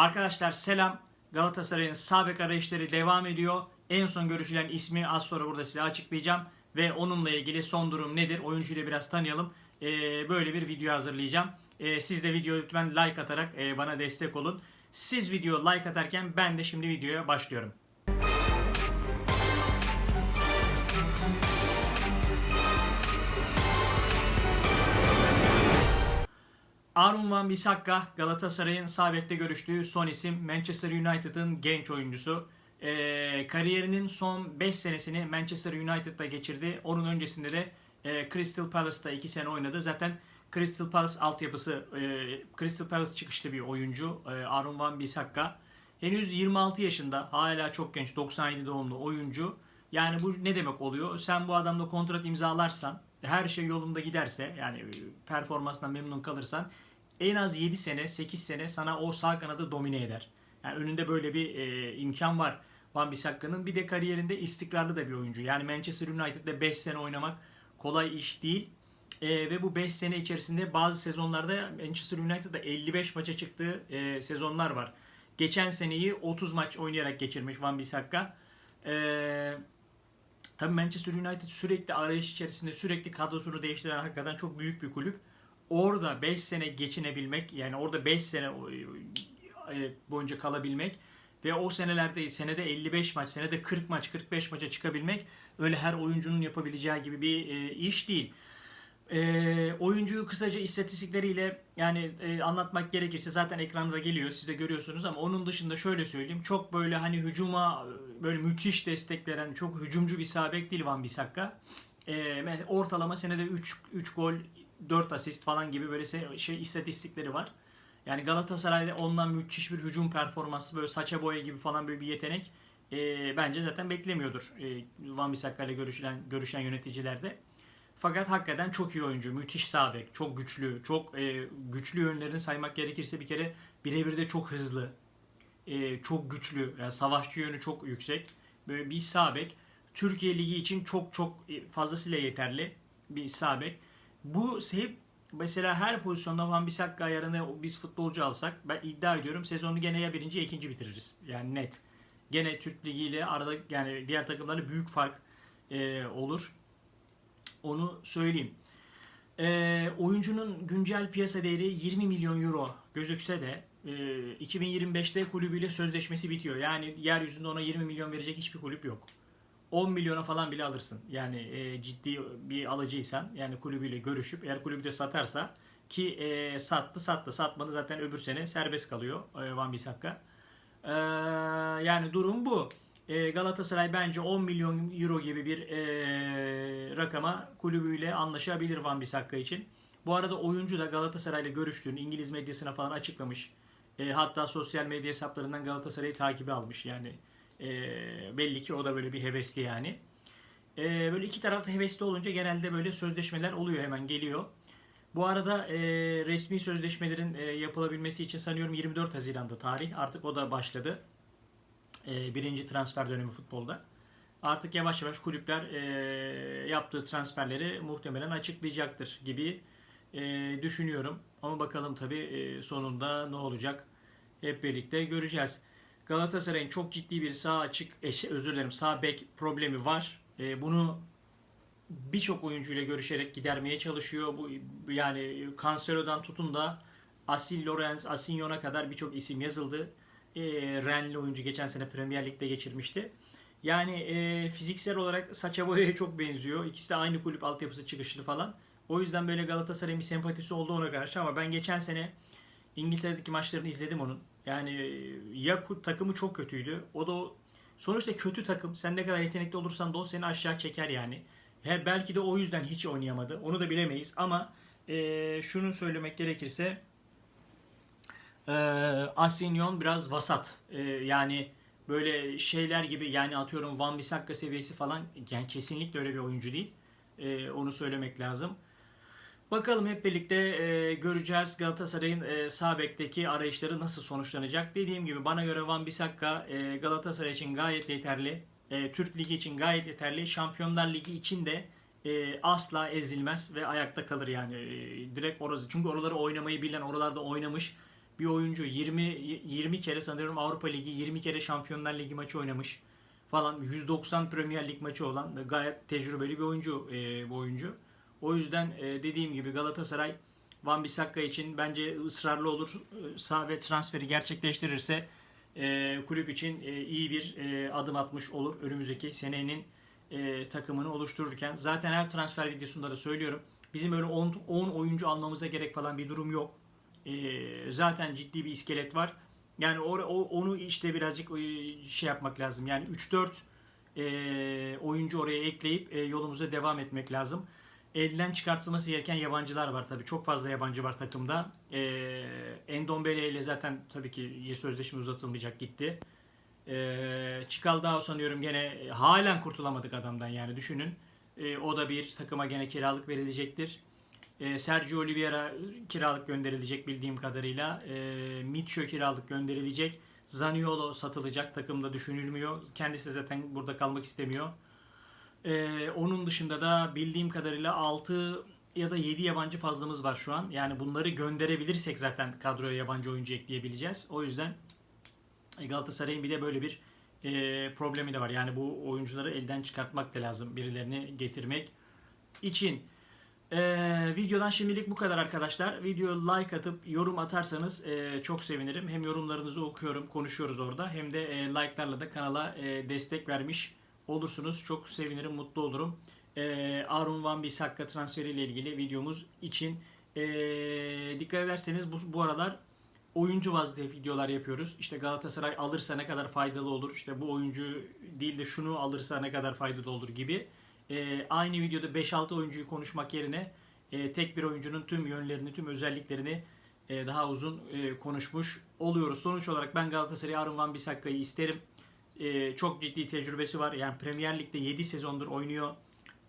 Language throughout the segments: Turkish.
Arkadaşlar selam. Galatasaray'ın sağ bek arayışları devam ediyor. En son görüşülen ismi az sonra burada size açıklayacağım. Ve onunla ilgili son durum nedir? Oyuncuyla biraz tanıyalım. Ee, böyle bir video hazırlayacağım. Ee, siz de videoya lütfen like atarak e, bana destek olun. Siz video like atarken ben de şimdi videoya başlıyorum. Arun Van Bissaka Galatasaray'ın sağ bekte görüştüğü son isim Manchester United'ın genç oyuncusu. Ee, kariyerinin son 5 senesini Manchester United'da geçirdi. Onun öncesinde de e, Crystal Palace'ta 2 sene oynadı. Zaten Crystal Palace altyapısı, e, Crystal Palace çıkışlı bir oyuncu e, Arun Van Bissaka. Henüz 26 yaşında, hala çok genç, 97 doğumlu oyuncu. Yani bu ne demek oluyor? Sen bu adamla kontrat imzalarsan, her şey yolunda giderse, yani e, performansından memnun kalırsan en az 7 sene, 8 sene sana o sağ kanadı domine eder. Yani önünde böyle bir e, imkan var Van Bissakka'nın. Bir de kariyerinde istikrarlı da bir oyuncu. Yani Manchester United'da 5 sene oynamak kolay iş değil. E, ve bu 5 sene içerisinde bazı sezonlarda Manchester United'da 55 maça çıktığı e, sezonlar var. Geçen seneyi 30 maç oynayarak geçirmiş Van Bissaka. E, tabii Manchester United sürekli arayış içerisinde sürekli kadrosunu değiştiren hakikaten çok büyük bir kulüp. Orada 5 sene geçinebilmek yani orada 5 sene e, boyunca kalabilmek ve o senelerde senede 55 maç, senede 40 maç, 45 maça çıkabilmek öyle her oyuncunun yapabileceği gibi bir e, iş değil. E, oyuncuyu kısaca istatistikleriyle yani e, anlatmak gerekirse zaten ekranda geliyor siz de görüyorsunuz ama onun dışında şöyle söyleyeyim çok böyle hani hücuma e, böyle müthiş destek veren çok hücumcu bir sağ bek değil Van Bissaka. E, ortalama senede 3 3 gol 4 asist falan gibi böyle şey istatistikleri var. Yani Galatasaray'da ondan müthiş bir hücum performansı böyle saça boya gibi falan böyle bir yetenek e, bence zaten beklemiyordur e, Van Bissaka ile görüşülen, görüşen yöneticilerde. Fakat hakikaten çok iyi oyuncu, müthiş sağ bek, çok güçlü, çok e, güçlü yönlerini saymak gerekirse bir kere birebir de çok hızlı, e, çok güçlü, yani savaşçı yönü çok yüksek. Böyle bir sağ bek. Türkiye Ligi için çok çok fazlasıyla yeterli bir sağ bek. Bu hep mesela her pozisyonda Van Bissaka ayarını biz futbolcu alsak ben iddia ediyorum sezonu gene ya birinci ya ikinci bitiririz. Yani net. Gene Türk Ligi ile arada yani diğer takımlarla büyük fark e, olur. Onu söyleyeyim. E, oyuncunun güncel piyasa değeri 20 milyon euro gözükse de e, 2025'te kulübüyle sözleşmesi bitiyor. Yani yeryüzünde ona 20 milyon verecek hiçbir kulüp yok. 10 milyona falan bile alırsın. Yani e, ciddi bir alıcıysan yani kulübüyle görüşüp eğer kulübü de satarsa ki e, sattı sattı satmadı zaten öbür sene serbest kalıyor e, Van Bissaka. E, yani durum bu. E, Galatasaray bence 10 milyon euro gibi bir e, rakama kulübüyle anlaşabilir Van Bissaka için. Bu arada oyuncu da Galatasaray ile görüştüğünü İngiliz medyasına falan açıklamış. E, hatta sosyal medya hesaplarından Galatasaray'ı takibi almış yani. E, belli ki o da böyle bir hevesli yani. E, böyle iki tarafta hevesli olunca genelde böyle sözleşmeler oluyor hemen geliyor. Bu arada e, resmi sözleşmelerin e, yapılabilmesi için sanıyorum 24 Haziran'da tarih. Artık o da başladı. E, birinci transfer dönemi futbolda. Artık yavaş yavaş kulüpler e, yaptığı transferleri muhtemelen açıklayacaktır gibi e, düşünüyorum. Ama bakalım tabii e, sonunda ne olacak hep birlikte göreceğiz. Galatasaray'ın çok ciddi bir sağ açık, eşi, özür dilerim sağ bek problemi var. E, bunu birçok oyuncuyla görüşerek gidermeye çalışıyor. Bu yani Cancelo'dan tutun da Asil Lorenz, Asinyon'a kadar birçok isim yazıldı. E, Renli oyuncu geçen sene Premier Lig'de geçirmişti. Yani e, fiziksel olarak Saça Boya'ya çok benziyor. İkisi de aynı kulüp altyapısı çıkışlı falan. O yüzden böyle Galatasaray'ın bir sempatisi oldu ona karşı ama ben geçen sene İngiltere'deki maçlarını izledim onun. Yani ya takımı çok kötüydü. O da o, sonuçta kötü takım. Sen ne kadar yetenekli olursan da o seni aşağı çeker yani. Her belki de o yüzden hiç oynayamadı. Onu da bilemeyiz ama e, şunu söylemek gerekirse e, Asinyon biraz vasat. E, yani böyle şeyler gibi yani atıyorum Van Bissaka seviyesi falan yani kesinlikle öyle bir oyuncu değil. E, onu söylemek lazım. Bakalım hep birlikte e, göreceğiz Galatasaray'ın e, sağ bekteki arayışları nasıl sonuçlanacak. Dediğim gibi bana göre Van Bissaka e, Galatasaray için gayet yeterli. E, Türk Ligi için gayet yeterli. Şampiyonlar Ligi için de e, asla ezilmez ve ayakta kalır yani. E, direkt orası. Çünkü oraları oynamayı bilen, oralarda oynamış bir oyuncu 20 20 kere sanıyorum Avrupa Ligi, 20 kere Şampiyonlar Ligi maçı oynamış falan 190 Premier Lig maçı olan ve gayet tecrübeli bir oyuncu e, bu oyuncu. O yüzden e, dediğim gibi Galatasaray Van Bissaka için bence ısrarlı olur. E, Sağ ve transferi gerçekleştirirse e, kulüp için e, iyi bir e, adım atmış olur önümüzdeki senenin e, takımını oluştururken. Zaten her transfer videosunda da söylüyorum. Bizim öyle 10, 10 oyuncu almamıza gerek falan bir durum yok. E, zaten ciddi bir iskelet var. Yani o, o- onu işte birazcık e, şey yapmak lazım. Yani 3-4 e, oyuncu oraya ekleyip e, yolumuza devam etmek lazım. Elden çıkartılması gereken yabancılar var tabii. Çok fazla yabancı var takımda. E, Endombele ile zaten tabii ki sözleşme uzatılmayacak gitti. E, Çikaldao sanıyorum gene e, halen kurtulamadık adamdan yani düşünün. E, o da bir takıma gene kiralık verilecektir. E, Sergio Oliveira kiralık gönderilecek bildiğim kadarıyla. E, Mitchell kiralık gönderilecek. Zaniolo satılacak takımda düşünülmüyor. Kendisi zaten burada kalmak istemiyor. E, onun dışında da bildiğim kadarıyla 6 ya da 7 yabancı fazlamız var şu an. Yani bunları gönderebilirsek zaten kadroya yabancı oyuncu ekleyebileceğiz. O yüzden Galatasaray'ın bir de böyle bir e, problemi de var. Yani bu oyuncuları elden çıkartmak da lazım. Birilerini getirmek için. Ee, videodan şimdilik bu kadar arkadaşlar. Video like atıp yorum atarsanız e, çok sevinirim. Hem yorumlarınızı okuyorum, konuşuyoruz orada. Hem de e, like'larla da kanala e, destek vermiş olursunuz. Çok sevinirim, mutlu olurum. E, Arun Van Bissaka transferiyle ilgili videomuz için e, dikkat ederseniz bu, bu aralar oyuncu bazlı videolar yapıyoruz. İşte Galatasaray alırsa ne kadar faydalı olur. İşte bu oyuncu değil de şunu alırsa ne kadar faydalı olur gibi. Ee, aynı videoda 5-6 oyuncuyu konuşmak yerine e, tek bir oyuncunun tüm yönlerini, tüm özelliklerini e, daha uzun e, konuşmuş oluyoruz. Sonuç olarak ben Galatasaray'ı Arun Van Bissaka'yı isterim. E, çok ciddi tecrübesi var. Yani Premier Lig'de 7 sezondur oynuyor.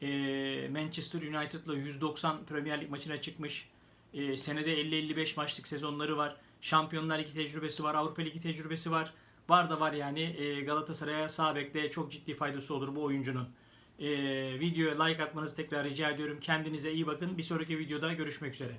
E, Manchester United'la 190 Premier Lig maçına çıkmış. E, senede 50-55 maçlık sezonları var. Şampiyonlar Ligi tecrübesi var. Avrupa Ligi tecrübesi var. Var da var yani e, Galatasaray'a sağ bekle çok ciddi faydası olur bu oyuncunun e, videoya like atmanızı tekrar rica ediyorum. Kendinize iyi bakın. Bir sonraki videoda görüşmek üzere.